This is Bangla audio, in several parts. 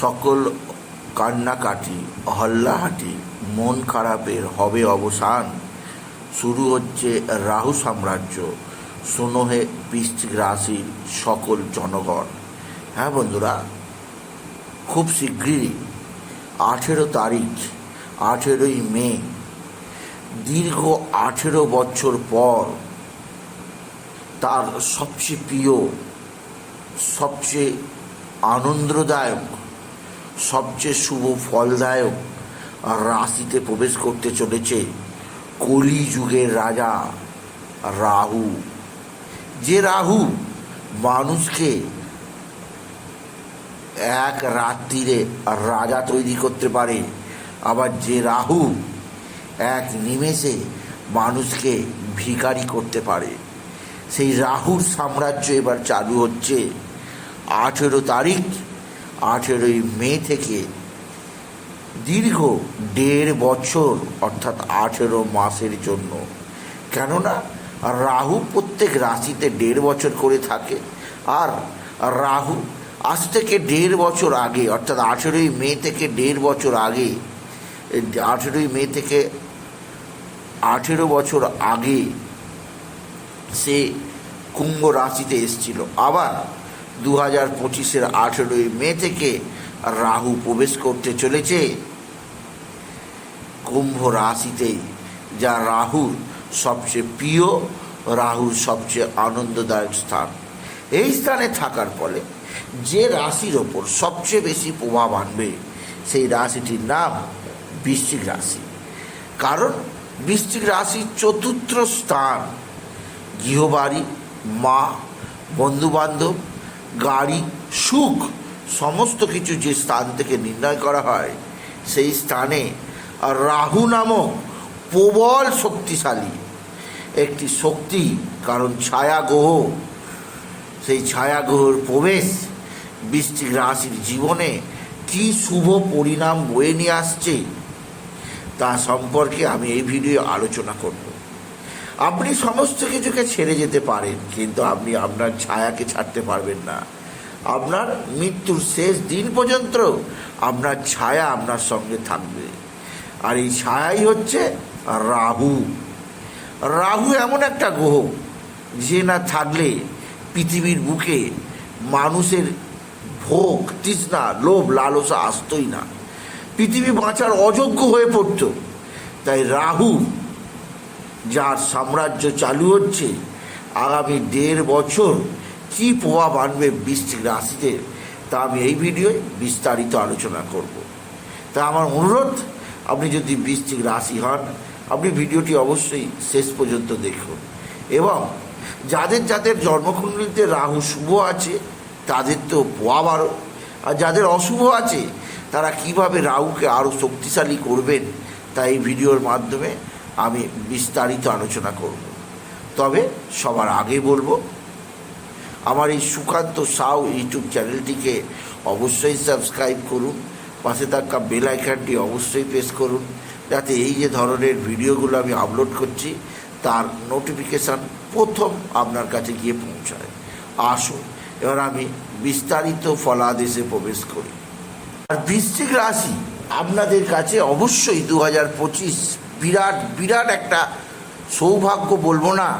সকল কান্নাকাটি হল্লাহাটি মন খারাপের হবে অবসান। শুরু হচ্ছে রাহু সাম্রাজ্য, সোনোহে বৃশ্চিক রাশির সকল জনগণ। হ্যাঁ বন্ধুরা, খুব শীঘ্রই আঠেরো তারিখ, আঠেরোই মে, দীর্ঘ আঠেরো বছর পর তার সবচেয়ে প্রিয়, সবচেয়ে আনন্দদায়ক সবচেয়ে শুভ ফলদায়ক রাশিতে প্রবেশ করতে চলেছে কলিযুগের রাজা রাহু। যে রাহু মানুষকে এক রাত্রিরে রাজা তৈরি করতে পারে, আবার যে রাহু এক নিমেষে মানুষকে ভিখারি করতে পারে। সেই রাহুর সাম্রাজ্য এবার চালু হচ্ছে। আঠেরো তারিখ আঠেরোই মে থেকে দীর্ঘ দেড় বছর, অর্থাৎ আঠেরো মাসের জন্য। কেননা, রাহু প্রত্যেক রাশিতে দেড় বছর করে থাকে আর রাহু আজ থেকে দেড় বছর আগে, অর্থাৎ আঠেরোই মে থেকে দেড় বছর আগে আঠেরোই মে থেকে আঠেরো বছর আগে সে কুম্ভ রাশিতে এসেছিল। আবার দু হাজার পঁচিশের আঠেরোই মে থেকে রাহু প্রবেশ করতে চলেছে। কুম্ভ রাশিতে যা রাহুর সবচেয়ে প্রিয়, রাহুর সবচেয়ে আনন্দদায়ক স্থান। এই স্থানে থাকার ফলে যে রাশির ওপর সবচেয়ে বেশি প্রভাব আনবে সেই রাশিটির নাম বৃশ্চিক রাশি। কারণ বৃশ্চিক রাশির চতুর্থ স্থান গৃহবাড়ি, মা, বন্ধুবান্ধব গাড়ি, সুখ, সমস্ত কিছু যে স্থান থেকে নির্ণয় করা হয়, সেই স্থানে রাহু নামক প্রবল শক্তিশালী একটি শক্তি, কারণ ছায়া গ্রহ, সেই ছায়া গ্রহর প্রবেশ বৃষ্টিক রাশির জীবনে কি শুভ পরিণাম বয়ে নিয়ে আসছে, তা সম্পর্কে আমি এই ভিডিও আলোচনা করব। আপনি সমস্ত কিছুকে ছেড়ে যেতে পারেন, কিন্তু আপনি আপনার ছায়াকে ছাড়তে পারবেন না। আপনার মৃত্যুর শেষ দিন পর্যন্ত আপনার ছায়া আপনার সঙ্গে থাকবে। আর এই ছায়াই হচ্ছে রাহু। রাহু এমন একটা গ্রহ, যে না থাকলে পৃথিবীর বুকে মানুষের ভোগ, তৃষ্ণা, লোভ, লালসা আসতই না। পৃথিবী বাঁচার অযোগ্য হয়ে পড়তো। তাই রাহু যার সাম্রাজ্য চালু হচ্ছে, আগামী দেড় বছর কী প্রভাব আনবে বৃষ্টিক রাশিতে, তা আমি এই ভিডিওয় বিস্তারিত আলোচনা করব। তা আমার অনুরোধ, আপনি যদি বৃষ্টিক রাশি হন, আপনি ভিডিওটি অবশ্যই শেষ পর্যন্ত দেখুন। এবং যাদের যাদের জন্মকুণ্ডলিতে রাহু শুভ আছে, তাদের তো প্রভাব আরও, আর যাদের অশুভ আছে, তারা কীভাবে রাহুকে আরও শক্তিশালী করবেন, তা এই ভিডিওর মাধ্যমে আমি বিস্তারিত আলোচনা করব। তবে সবার আগে বলব, আমার এই সুকান্ত সাউ ইউটিউব চ্যানেলটিকে অবশ্যই সাবস্ক্রাইব করুন, পাশে থাকা বেল আইকনটি অবশ্যই প্রেস করুন, যাতে এই যে ধরনের ভিডিওগুলো আমি আপলোড করছি, তার নোটিফিকেশান প্রথম আপনার কাছে গিয়ে পৌঁছায়। আসুন, এবার আমি বিস্তারিত ফলাদেশে প্রবেশ করি। আর বৃশ্চিক রাশি আপনাদের কাছে অবশ্যই দু হাজার পঁচিশ বিরাট বিরাট একটা সৌভাগ্য বলব না,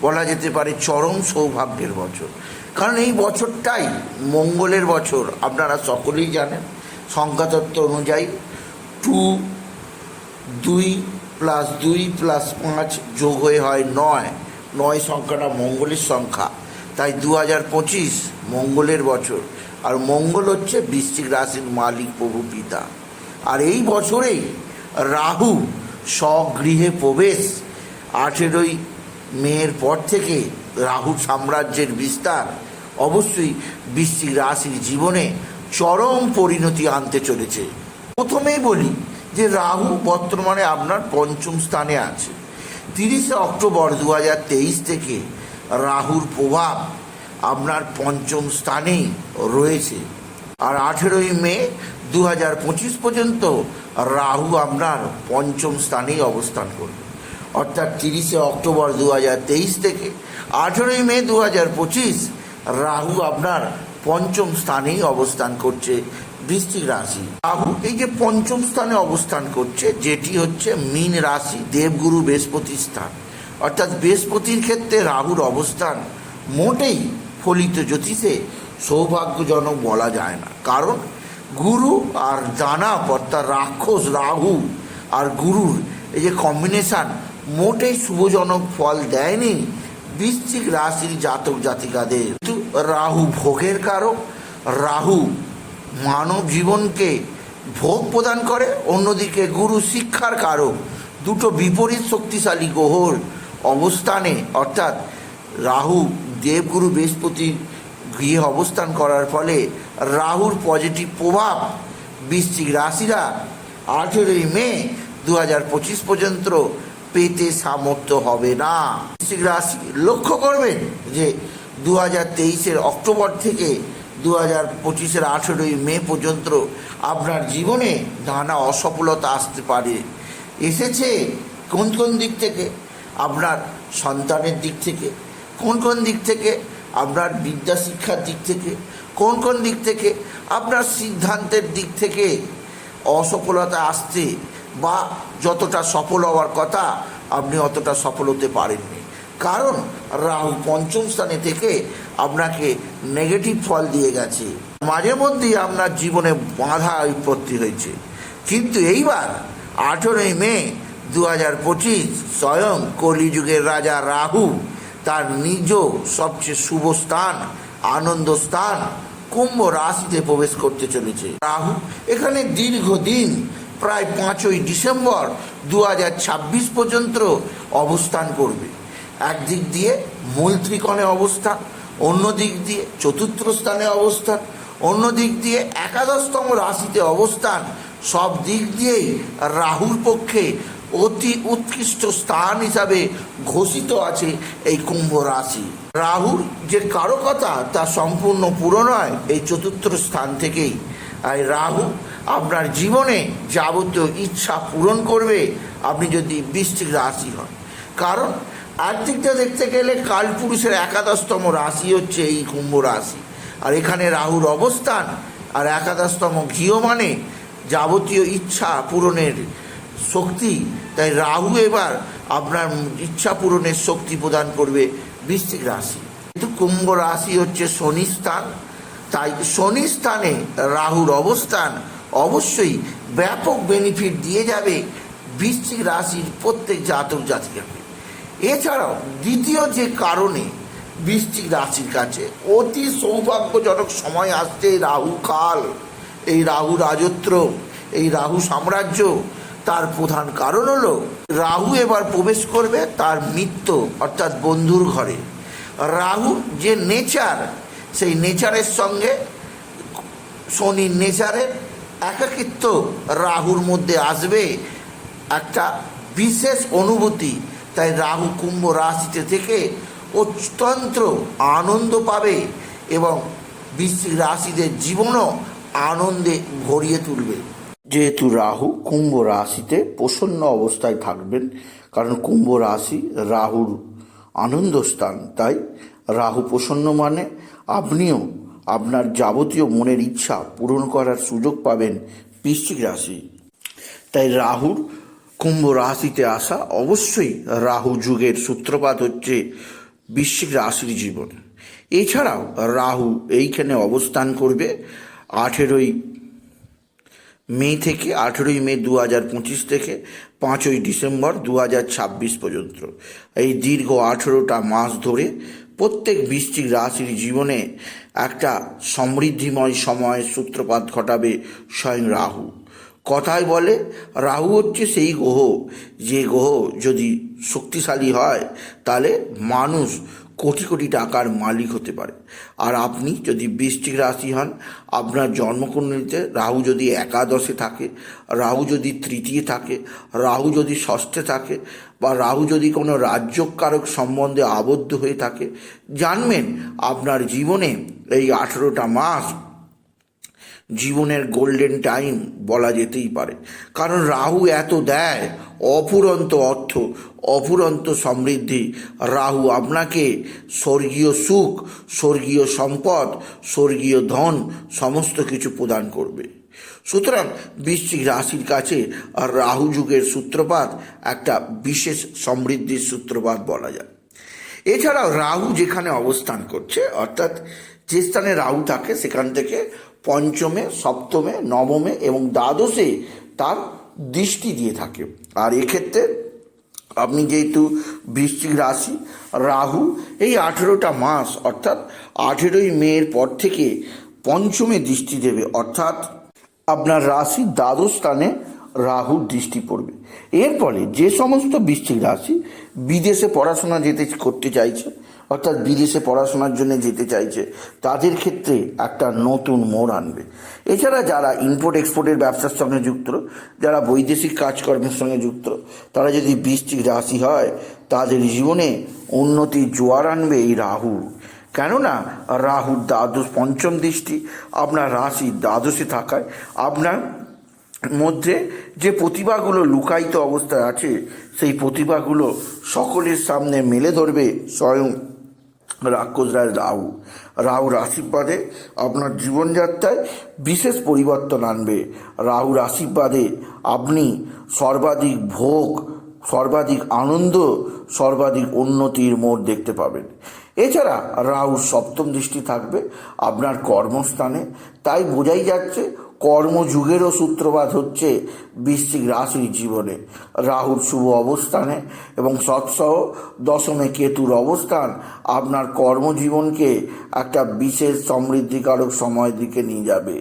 বলা যেতে পারে চরম সৌভাগ্যের বছর। কারণ এই বছরটাই মঙ্গলের বছর, আপনারা সকলেই জানেন। সংখ্যাতত্ত্ব অনুযায়ী টু, দুই প্লাস দুই প্লাস পাঁচ যোগ হয়ে হয় নয়। নয় সংখ্যাটা মঙ্গলের সংখ্যা। তাই দু হাজার পঁচিশ মঙ্গলের বছর। আর মঙ্গল হচ্ছে বৃশ্চিক রাশির মালিক প্রভু পিতা। আর এই বছরেই রাহু স্বগৃহে প্রবেশ আঠেরোই মেয়ের পর থেকে রাহু সাম্রাজ্যের বিস্তার। অবশ্যই বৃশ্চিক রাশির জীবনে চরম পরিণতি আনতে চলেছে। প্রথমেই বলি যে রাহু বর্তমানে আপনার পঞ্চম স্থানে আছে। তিরিশে অক্টোবর দু হাজার তেইশ থেকে রাহুর প্রভাব আপনার পঞ্চম স্থানেই রয়েছে। আর আঠেরোই মে দু হাজার পঁচিশ পর্যন্ত রাহু আপনার পঞ্চম স্থানেই অবস্থান করবে। অর্থাৎ তিরিশে অক্টোবর দু হাজার তেইশ থেকে আঠেরোই মে দু হাজার পঁচিশ রাহু আপনার পঞ্চম স্থানেই অবস্থান করছে বৃশ্চিক রাশি। রাহু এই যে পঞ্চম স্থানে অবস্থান করছে, যেটি হচ্ছে মীন রাশি, দেবগুরু বৃহস্পতির স্থান। অর্থাৎ বৃহস্পতির ক্ষেত্রে রাহুর অবস্থান মোটেই ফলিত জ্যোতিষে সৌভাগ্যজনক বলা যায় না। কারণ গুরু আর দানব অর্থাৎ রাক্ষস রাহু আর গুরুর, এই যে কম্বিনেশন মোটেই শুভজনক ফল দেয়নি বৃশ্চিক রাশির জাতক জাতিকাদের। কিন্তু রাহু ভোগের কারক, রাহু মানব জীবনকে ভোগ প্রদান করে, অন্যদিকে গুরু শিক্ষার কারক, দুটো বিপরীত শক্তিশালী গ্রহর অবস্থানে, অর্থাৎ রাহু দেবগুরু বৃহস্পতি গৃহে অবস্থান করার ফলে রাহুর পজিটিভ প্রভাব বৃশ্চিক রাশিরা আঠেরোই মে দু হাজার পঁচিশ পর্যন্ত পেতে সামর্থ্য হবে না। বৃশ্চিক রাশি লক্ষ্য করবেন যে দু হাজার অক্টোবর থেকে দু হাজার পঁচিশের আঠেরোই মে পর্যন্ত আপনার জীবনে নানা অসফলতা আসতে পারে। এসেছে কোন কোন দিক থেকে? আপনার সন্তানের দিক থেকে। কোন কোন দিক থেকে? আপনার বিদ্যা শিক্ষার দিক থেকে, কোন কোন দিক থেকে, আপনার সিদ্ধান্তের দিক থেকে অসফলতা আসতে বা যতটা সফল হওয়ার কথা আপনি অতটা সফল হতে পারেননি। কারণ রাহু পঞ্চম স্থানে থেকে আপনাকে নেগেটিভ ফল দিয়ে গেছে। মাঝে মধ্যেই আপনার জীবনে বাধা বিপত্তি হয়েছে। কিন্তু এইবার আঠেরোই মে দু হাজার পঁচিশ স্বয়ং কলিযুগের রাজা রাহু তার নিজ সবচেয়ে শুভ স্থান, আনন্দ স্থান, কুম্ভ রাশিতে প্রবেশ করতে চলেছে। রাহু এখানে দীর্ঘদিন, প্রায় পাঁচই ডিসেম্বর দু হাজার ছাব্বিশ পর্যন্ত অবস্থান করবে। একদিক দিয়ে মূল ত্রিকোণে অবস্থান অন্য দিক দিয়ে চতুর্থ স্থানে অবস্থান অন্য দিক দিয়ে একাদশতম রাশিতে অবস্থান সব দিক দিয়েই রাহুর পক্ষে অতি উৎকৃষ্ট স্থান হিসাবে ঘোষিত আছে এই কুম্ভ রাশি। রাহুর যে কারকতা তা সম্পূর্ণ পূরণ হয় এই চতুর্থ স্থান থেকেই। আর রাহু আপনার জীবনে যাবতীয় ইচ্ছা পূরণ করবে, আপনি যদি বৃষ্টিক রাশি হন। কারণ আর্থিকটা দেখতে গেলে কালপুরুষের একাদশতম রাশি হচ্ছে এই কুম্ভ রাশি। আর এখানে রাহুর অবস্থান আর একাদশতম ঘিও মানে যাবতীয় ইচ্ছা পূরণের শক্তি। তাই রাহু এবার আপনার ইচ্ছা পূরণের শক্তি প্রদান করবে বৃশ্চিক রাশি। কিন্তু কুম্ভ রাশি হচ্ছে শনি স্থান। তাই শনি স্থানে রাহুর অবস্থান অবশ্যই ব্যাপক বেনিফিট দিয়ে যাবে বৃশ্চিক রাশির প্রত্যেক জাতক জাতিকাকে। এছাড়াও দ্বিতীয় যে কারণে বৃশ্চিক রাশির কাছে অতি সৌভাগ্যজনক সময় আসছে রাহু কাল। এই রাহু রাজত্ব, এই রাহু সাম্রাজ্য তার প্রধান কারণ হলো, রাহু এবার প্রবেশ করবে তার মৃত্যু অর্থাৎ বন্ধুর ঘরে। রাহুর যে নেচার, সেই নেচারের সঙ্গে শনির নেচারের একাকিত্ব রাহুর মধ্যে আসবে, একটা বিশেষ অনুভূতি। তাই রাহু কুম্ভ রাশিতে থেকে অত্যন্ত আনন্দ পাবে এবং বৃশ্চিক রাশিদের জীবনও আনন্দে ভরিয়ে তুলবে। যেহেতু রাহু কুম্ভ রাশিতে প্রসন্ন অবস্থায় থাকবেন, কারণ কুম্ভ রাশি রাহুর আনন্দ স্থান। তাই রাহু প্রসন্ন মানে আপনিও আপনার যাবতীয় মনের ইচ্ছা পূরণ করার সুযোগ পাবেন বৃশ্চিক রাশি। তাই রাহুর কুম্ভ রাশিতে আসা অবশ্যই রাহু যুগের সূত্রপাত হচ্ছে বৃশ্চিক রাশির জীবন। এছাড়াও রাহু এইখানে অবস্থান করবে আঠেরোই মে থেকে আঠেরোই মে দু হাজার পঁচিশ থেকে পাঁচই ডিসেম্বর দু হাজার ছাব্বিশ পর্যন্ত। এই দীর্ঘ আঠেরোটা মাস ধরে প্রত্যেক বৃশ্চিক রাশির জীবনে একটা সমৃদ্ধিময় সময়ের সূত্রপাত ঘটাবে স্বয়ং রাহু। কথায় বলে, রাহু হচ্ছে সেই গ্রহ, যে গ্রহ যদি শক্তিশালী হয়, তাহলে মানুষ কোটি কোটি টাকার মালিক হতে পারে। আর আপনি যদি বৃষ্টিক রাশি হন, আপনার জন্মকুণ্ডলিতে রাহু যদি একাদশে থাকে, রাহু যদি তৃতীয় থাকে, রাহু যদি ষষ্ঠে থাকে, বা রাহু যদি কোনো রাজ্যকারক সম্বন্ধে আবদ্ধ হয়ে থাকে, জানবেন আপনার জীবনে এই আঠেরোটা মাস জীবনের গোল্ডেন টাইম বলা যেতেই পারে। কারণ রাহু এত দেয়, অফুরন্ত অর্থ অফুরন্ত সমৃদ্ধি। রাহু আপনাকে স্বর্গীয় সুখ, স্বর্গীয় সম্পদ, স্বর্গীয় ধন সমস্ত কিছু প্রদান করবে। সুতরাং বৃশ্চিক রাশির কাছে রাহু যুগের সূত্রপাত একটা বিশেষ সমৃদ্ধির সূত্রপাত বলা যায়। এছাড়াও রাহু যেখানে অবস্থান করছে, অর্থাৎ যে স্থানে রাহু থাকে সেখান থেকে পঞ্চমে, সপ্তমে, নবমে এবং দ্বাদশে তার দৃষ্টি দিয়ে থাকে। আর এক্ষেত্রে আপনি যেহেতু বৃশ্চিক রাশি, রাহু এই আঠেরোটা মাস, অর্থাৎ আঠেরোই মেয়ের পর থেকে পঞ্চমে দৃষ্টি দেবে, অর্থাৎ আপনার রাশি দ্বাদশ স্থানে রাহুর দৃষ্টি পড়বে। এর ফলে যে সমস্ত বৃশ্চিক রাশি বিদেশে পড়াশোনা যেতে করতে চাইছে অর্থাৎ বিদেশে পড়াশোনার জন্য যেতে চাইছে, তাদের ক্ষেত্রে একটা নতুন মোড় আনবে। এছাড়া যারা ইম্পোর্ট এক্সপোর্টের ব্যবসার সঙ্গে যুক্ত, যারা বৈদেশিক কাজকর্মের সঙ্গে যুক্ত, তারা যদি বৃশ্চিক রাশি হয়, তাদের জীবনে উন্নতির জোয়ার আনবে এই রাহু। কেননা রাহুর দ্বাদশ, পঞ্চম দৃষ্টি আপনার রাশি দ্বাদশে থাকায় আপনার মধ্যে যে প্রতিভাগুলো লুকায়িত অবস্থায় আছে, সেই প্রতিভাগুলো সকলের সামনে মেলে ধরবে স্বয়ং রাক্ষস রায় রাহু রাহুর আশীর্বাদে আপনার জীবনযাত্রায় বিশেষ পরিবর্তন আনবে। রাহুর আশীর্বাদে আপনি সর্বাধিক ভোগ, সর্বাধিক আনন্দ, সর্বাধিক উন্নতির মোড় দেখতে পাবেন। এছাড়া রাহুর সপ্তম দৃষ্টি থাকবে আপনার কর্মস্থানে। তাই বোঝাই যাচ্ছে কর্মযুগেরও সূত্রপাত হচ্ছে বৃশ্চিক রাশির জীবনে। রাহুর শুভ অবস্থানে এবং সৎসহ দশমে কেতুর অবস্থান আপনার কর্মজীবনকে একটা বিশেষ সমৃদ্ধিকারক সময়ের দিকে নিয়ে যাবে।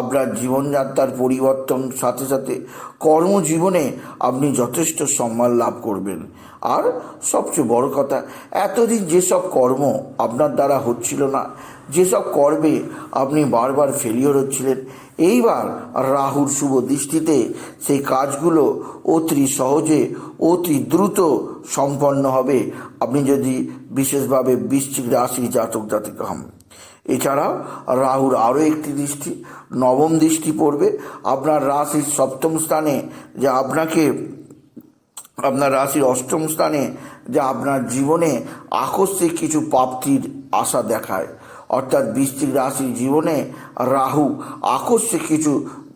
আপনার জীবনযাত্রার পরিবর্তন সাথে সাথে কর্মজীবনে আপনি যথেষ্ট সম্মান লাভ করবেন। আর সবচেয়ে বড় কথা, এতদিন যেসব কর্ম আপনার দ্বারা হচ্ছিল না, যেসব কর্মে আপনি বারবার ফেলিওর হচ্ছিলেন এইবার রাহুর শুভ দৃষ্টিতে সেই কাজগুলো অতি সহজে, অতি দ্রুত সম্পন্ন হবে। আপনি যদি বিশেষভাবে বৃশ্চিক রাশির জাতক জাতিকা হন। এছাড়াও রাহুর আরও একটি দৃষ্টি, নবম দৃষ্টি পড়বে। আপনার রাশির সপ্তম স্থানে যে আপনাকে, আপনার রাশির অষ্টম স্থানে যে আপনার জীবনে আকস্মিক কিছু প্রাপ্তির আশা দেখায়। অর্থাৎ বৃশ্চিক রাশির জীবনে রাহু আকস্মিক কিছু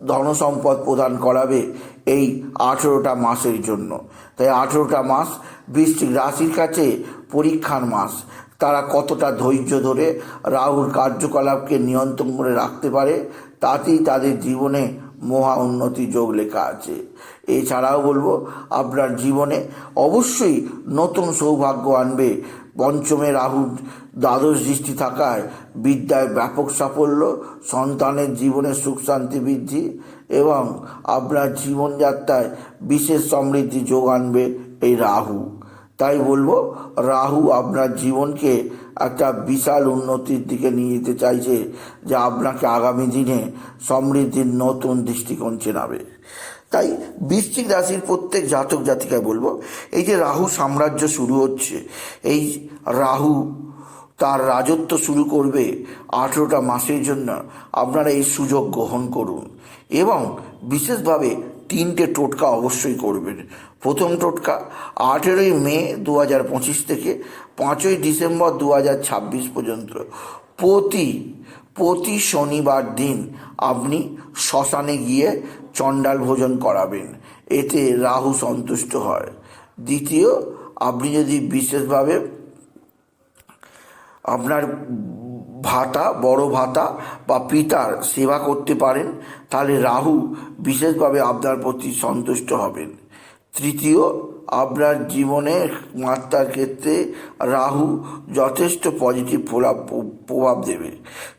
ধনসম্পদ প্রদান করাবে এই আঠেরোটা মাসের জন্য। তাই আঠেরোটা মাস বৃশ্চিক রাশির কাছে পরীক্ষার মাস। তারা কতটা ধৈর্য ধরে রাহুর কার্যকলাপকে নিয়ন্ত্রণ করে রাখতে পারে, তাতেই তাদের জীবনে মহা উন্নতি যোগ লেখা আছে। এছাড়াও বলব, আপনার জীবনে অবশ্যই নতুন সৌভাগ্য আনবে পঞ্চমে রাহু দ্বাদশ দৃষ্টি থাকায় বিদ্যায় ব্যাপক সাফল্য, সন্তানের জীবনে সুখ, শান্তি, বৃদ্ধি এবং আপনার জীবনযাত্রায় বিশেষ সমৃদ্ধি যোগ আনবে এই রাহু। তাই বলব, রাহু আপনার জীবনকে একটা বিশাল উন্নতির দিকে নিয়ে যেতে চাইছে, যা আপনাকে আগামী দিনে সমৃদ্ধির নতুন দৃষ্টিকোণ চেনাবে। তাই বৃশ্চিক রাশির প্রত্যেক জাতক জাতিকায় বলব, এই যে রাহু সাম্রাজ্য শুরু হচ্ছে, এই রাহু তার রাজত্ব শুরু করবে আঠেরোটা মাসের জন্য, আপনারা এই সুযোগ গ্রহণ করুন। এবং বিশেষভাবে তিনটে টোটকা অবশ্যই করবেন। প্রথম টোটকা, আঠেরোই মে দু হাজার পঁচিশ থেকে পাঁচই ডিসেম্বর দু হাজার ছাব্বিশ পর্যন্ত প্রতি প্রতি শনিবার দিন আপনি শ্মশানে গিয়ে চণ্ডাল ভোজন করাবেন। এতে রাহু সন্তুষ্ট হয়। দ্বিতীয়, আপনি যদি বিশেষভাবে আপনার ভাতা, বড় ভাতা বা পিতার সেবা করতে পারেন, তাহলে রাহু বিশেষভাবে আপনার প্রতি সন্তুষ্ট হবেন। তৃতীয় আপনার জীবনের মাত্রার ক্ষেত্রে রাহু যথেষ্ট পজিটিভ প্রভাব প্রভাব দেবে।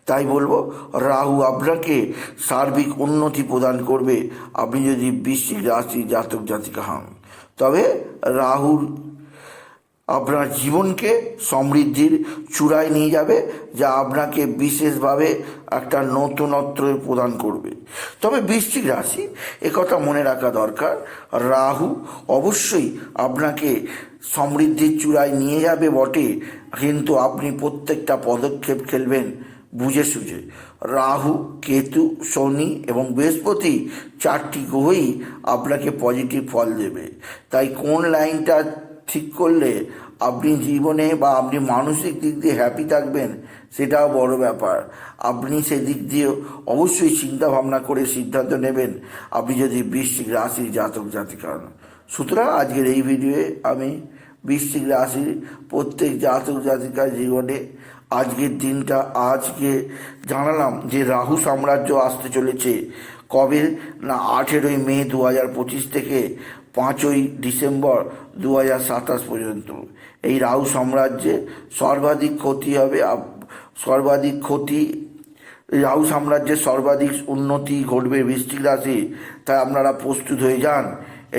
তাই বলব, রাহু আপনাকে সার্বিক উন্নতি প্রদান করবে। আপনি যদি বৃশ্চিক রাশি জাতক জাতিকা হন, তবে রাহুর আপনার জীবনকে সমৃদ্ধির চূড়ায় নিয়ে যাবে, যা আপনাকে বিশেষভাবে একটা নতুনত্ব প্রদান করবে। তবে বৃশ্চিক রাশি একথা মনে রাখা দরকার, রাহু অবশ্যই আপনাকে সমৃদ্ধির চূড়ায় নিয়ে যাবে বটে, কিন্তু আপনি প্রত্যেকটা পদক্ষেপ খেলবেন বুঝে সুঝে। রাহু, কেতু, শনি এবং বৃহস্পতি চারটি গ্রহই আপনাকে পজিটিভ ফল দেবে। তাই কোন লাইনটা ঠিক করলে আপনি জীবনে বা আপনি মানসিক দিক দিয়ে হ্যাপি থাকবেন, সেটাও বড় ব্যাপার। আপনি সেদিক দিয়ে অবশ্যই চিন্তা ভাবনা করে সিদ্ধান্ত নেবেন, আপনি যদি বৃশ্চিক রাশির জাতক জাতিকা। সুতরাং আজকের এই ভিডিওয়ে আমি বৃশ্চিক রাশির প্রত্যেক জাতক জাতিকার জীবনে আজকের দিনটা আজকে জানালাম যে রাহু সাম্রাজ্য আসতে চলেছে। কবে? না, আঠেরোই মে দু হাজার পঁচিশ থেকে পাঁচই ডিসেম্বর দু হাজার সাতাশ পর্যন্ত। এই রাহু সাম্রাজ্যে সর্বাধিক ক্ষতি হবে সর্বাধিক ক্ষতি, রাহু সাম্রাজ্যের সর্বাধিক উন্নতি ঘটবে বৃষ্টিক রাশি। তাই আপনারা প্রস্তুত হয়ে যান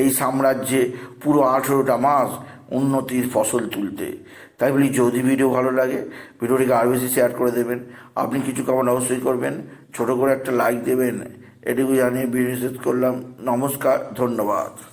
এই সাম্রাজ্যে পুরো আঠেরোটা মাস উন্নতির ফসল তুলতে। তাই বলি, যদি ভিডিও ভালো লাগে, ভিডিওটিকে আরও বেশি শেয়ার করে দেবেন। আপনি কিছু কমেন্ট অবশ্যই করবেন। ছোট করে একটা লাইক দেবেন। এটুকু জানিয়ে ভিডিও শেষ করলাম। নমস্কার, ধন্যবাদ।